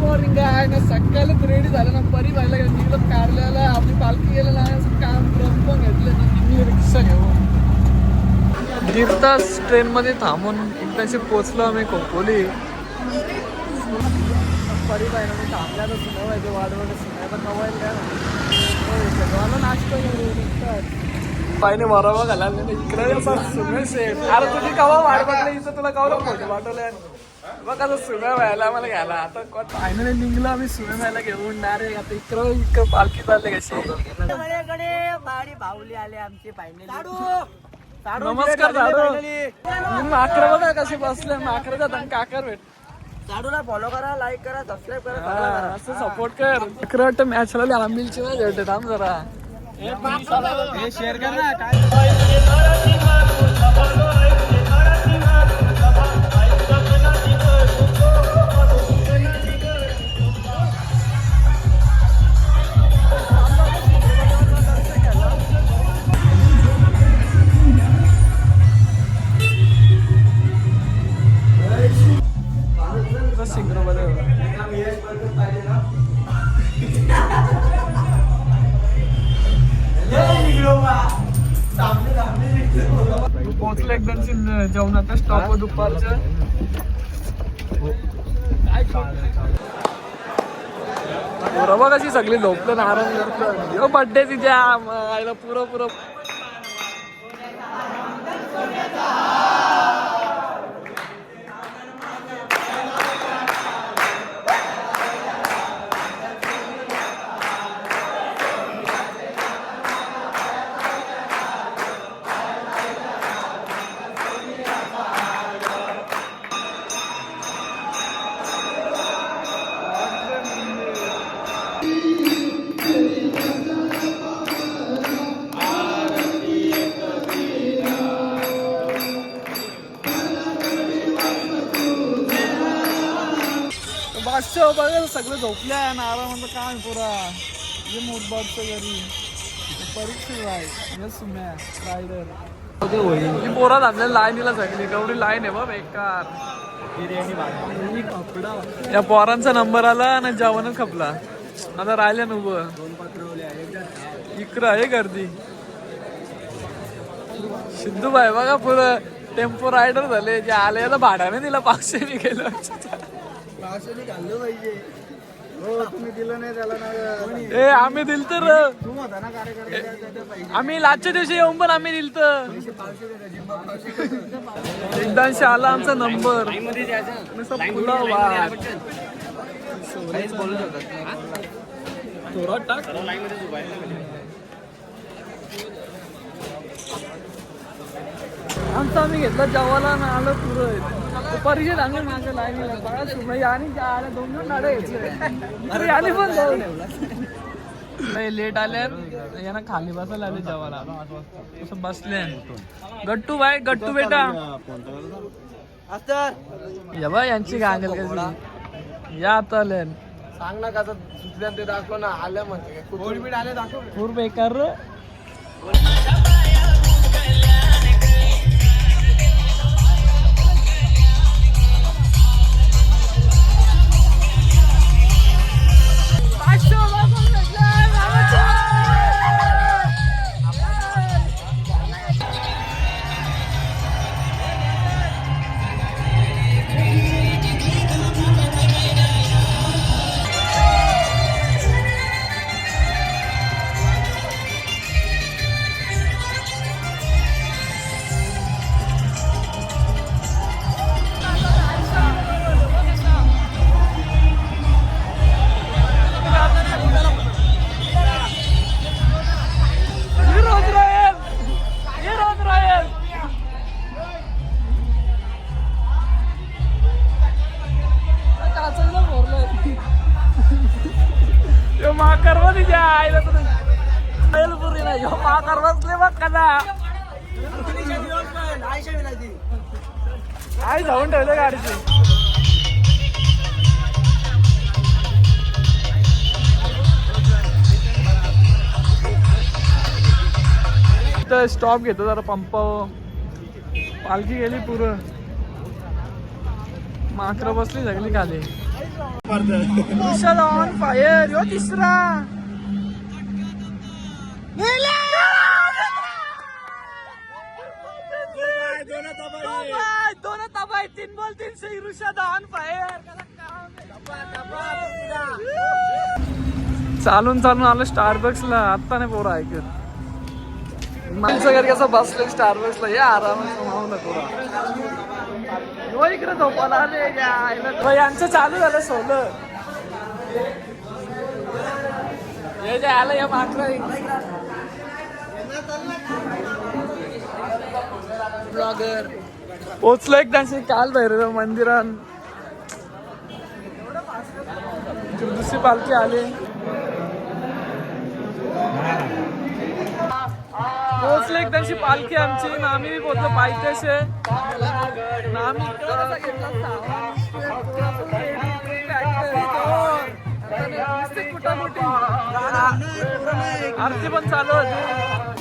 Morning आहे ना सकाळीच रेडी झालं ना परी व्हायला गेलं निघलं कारल्याला आपली पालखी गेलं आहे असं काम पण घेतलं ना निघली रिक्षा घेऊन. दीड तास ट्रेनमध्ये थांबून एकदाशी पोचलो आम्ही खोपोली. परी पाहिलं मी थांबल्या तर सुना व्हायचं वाढवलं सुनायला कवायला द्या नाश्ता सगळ्याला नाश्ता पाहिजे बरोबर घाला इकडे सुमे अरे तुझी कवा वाट बघली? इथं तुला कवा फोटो पाठवले बघ आता सुम्या व्हायला आम्हाला घ्यायला. आता फायनली निघलो आम्ही सुम्या व्हायला घेऊन. डायरेक्ट आता इकडं इकडं पालखी चालले कशी? माझ्याकडे बाडी बाहुली आले आमचे फायनल नमस्कार दादू माकडं बघा कसे बसले. माकडं जातात काकर भेट. फॉलो करा लाईक करा सबस्क्राईब करा. असं सपोर्ट कर. इकडं वाटतं मॅचला आंबिलची वेळ भेटत. थांब जरा. हे शेअर कर ना काय? दुपारचं बरोबर बघ अशी सगळी झोपलं ना आराम करतं यो तिच्या आईला पुरं पुरं. बादशाह बघा सगळं झोपले आहे ना. आराम काय पुरा? ये मोठबादचं घरी. परीक्षा आहे. यस मॅ रायडर ही पोरा थांबलेली लाईनीला सगळी. एवढी लाईन आहे बा बेकार. या पोरांचा नंबर आला आणि जेवणच खपला. आता राहिले ना उभं. इकडं आहे गर्दी. सिद्धू भाई बघा पुरं. टेम्पो रायडर झाले. जे आले तर भाड्याने दिला. पाचशे मी पाहिजे. हो तुम्ही दिलं नाही त्याला ना ए आम्ही दिल तर. तू होता ना कार्यक्रम आम्ही लाजच्या दिवशी येऊन पण आम्ही दिल तर. एकदाशी आला आमचा नंबर. थोडा टाक. आमचं आम्ही घेतलं जेवायला ना आलं पुरं. माझ्या लाईनीला बघा सुमई आणि आल्या दोन दोन गाड्या घेतल्या अरे आली पण जाऊन नाही लेट आले यांना खाली बसायला आले जेवायला असं बसले. गट्टू बाय गट्टू बेटा. या बा यांची गांगल कशी या आता आले सांग ना कसं सुचल्या ते दाखव ना. आलं म्हणजे पूर बेकार. माकरमध्ये द्या आईला तर बैलपुरी नाही. यो माकर बसले बघ कदा. आई जाऊन ठेवले गाडीची. इथं स्टॉप घेतो जरा पंप पालखी गेली पुरं. माकर बसली सगळी खाली. ऑन फायर यो तिसरा. दोन तीन बोल तीन सही ऋषाद ऑन फायर चालून चालून आलो स्टारबक्सला ला आता नाही पोरं ऐकत. माणसं घरी कसं बसलं स्टारबक्सला या आरामात समावू नको. इकडे झोपाला आले यांचं चालू झालं सोलं हे जे आलं या मात्र ब्लॉगर पोचलो एक त्यांची काल भैरव मंदिरात दुसरी पालखी आली. पोचले एक त्यांची पालखी आमची. ना आम्ही बी पोचलो पायथ्याशे. आरती पण चालू होती.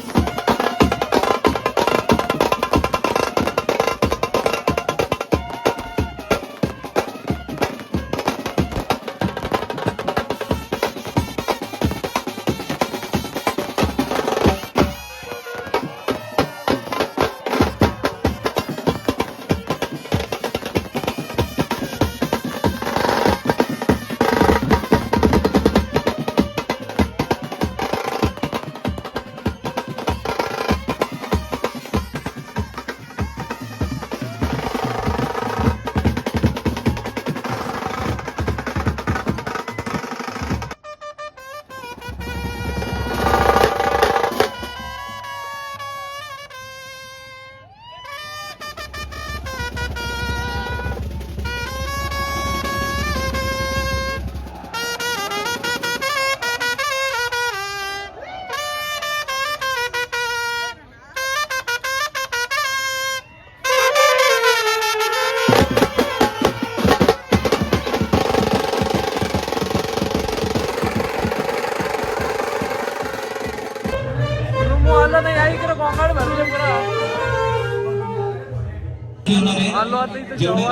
जेवढे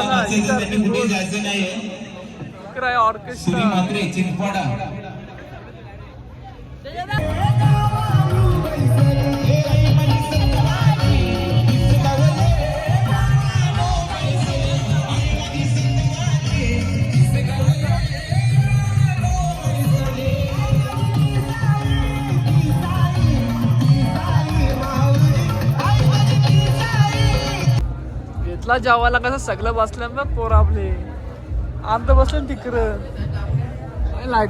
त्यांनी जायचं नाहीये. सुरी ऑर्केस्ट्रा. चिंचपाडा. घेतला जेवायला कसं सगळं बसलं ना पोर आपले. आमचं बसलं तिकडं. लाइट?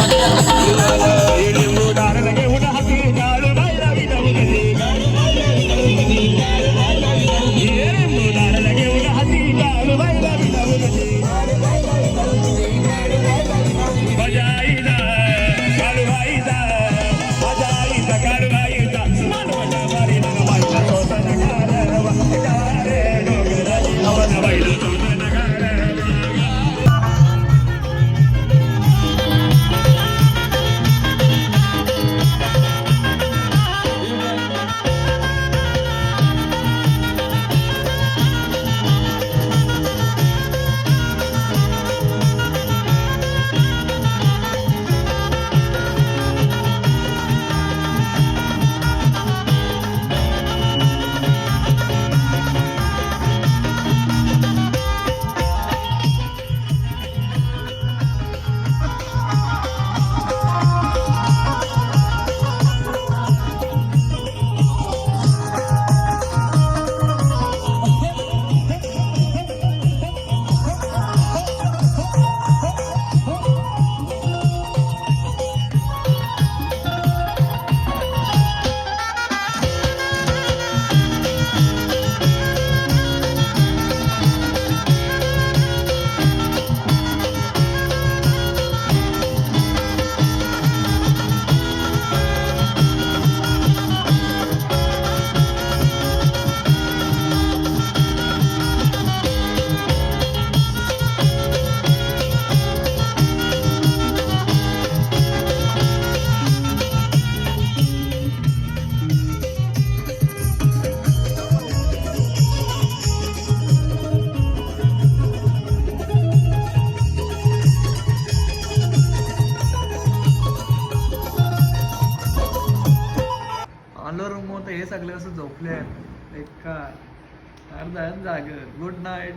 लागले असं झोपले एक का अर्धा जाग गुड नाईट